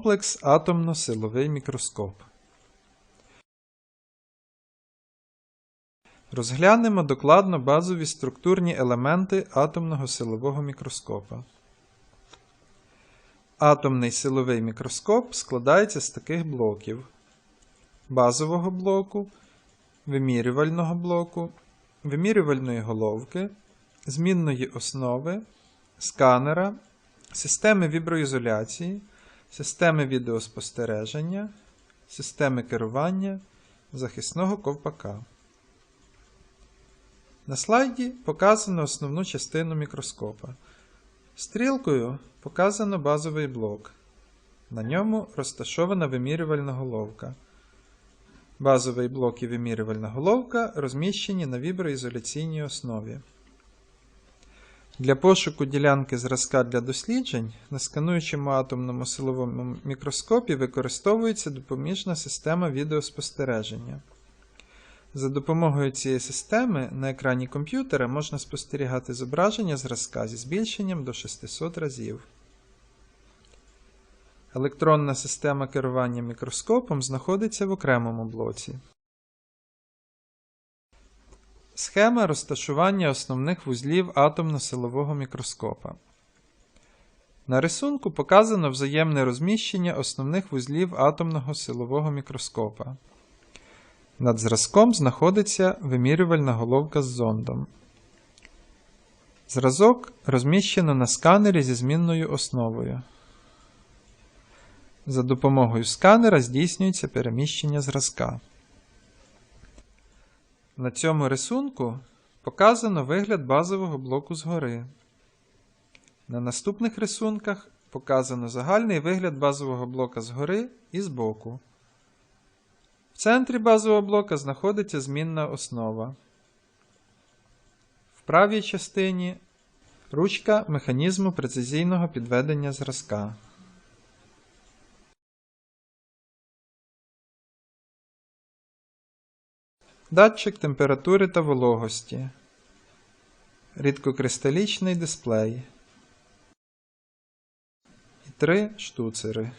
комплекс атомно-силовий мікроскоп. Розглянемо докладно базові структурні елементи атомного силового мікроскопа. Атомний силовий мікроскоп складається з таких блоків: базового блоку, вимірювального блоку, вимірювальної головки, змінної основи, сканера, системи віброізоляції, системи відеоспостереження, системи керування, захисного ковпака. На слайді показано основну частину мікроскопа. Стрілкою показано базовий блок. На ньому розташована вимірювальна головка. Базовий блок і вимірювальна головка розміщені на віброізоляційній основі. Для пошуку ділянки зразка для досліджень на скануючому атомному силовому мікроскопі використовується допоміжна система відеоспостереження. За допомогою цієї системи на екрані комп'ютера можна спостерігати зображення зразка зі збільшенням до 600 разів. Електронна система керування мікроскопом знаходиться в окремому блоці. Схема розташування основних вузлів атомно-силового мікроскопа. На рисунку показано взаємне розміщення основних вузлів атомного силового мікроскопа. Над зразком знаходиться вимірювальна головка з зондом. Зразок розміщено на сканері зі змінною основою. За допомогою сканера здійснюється переміщення зразка. На цьому рисунку показано вигляд базового блоку згори. На наступних рисунках показано загальний вигляд базового блока згори і збоку. В центрі базового блока знаходиться змінна основа. В правій частині ручка механізму прецизійного підведення зразка. Датчик температури та вологості. Рідкокристалічний дисплей. І три штуцери.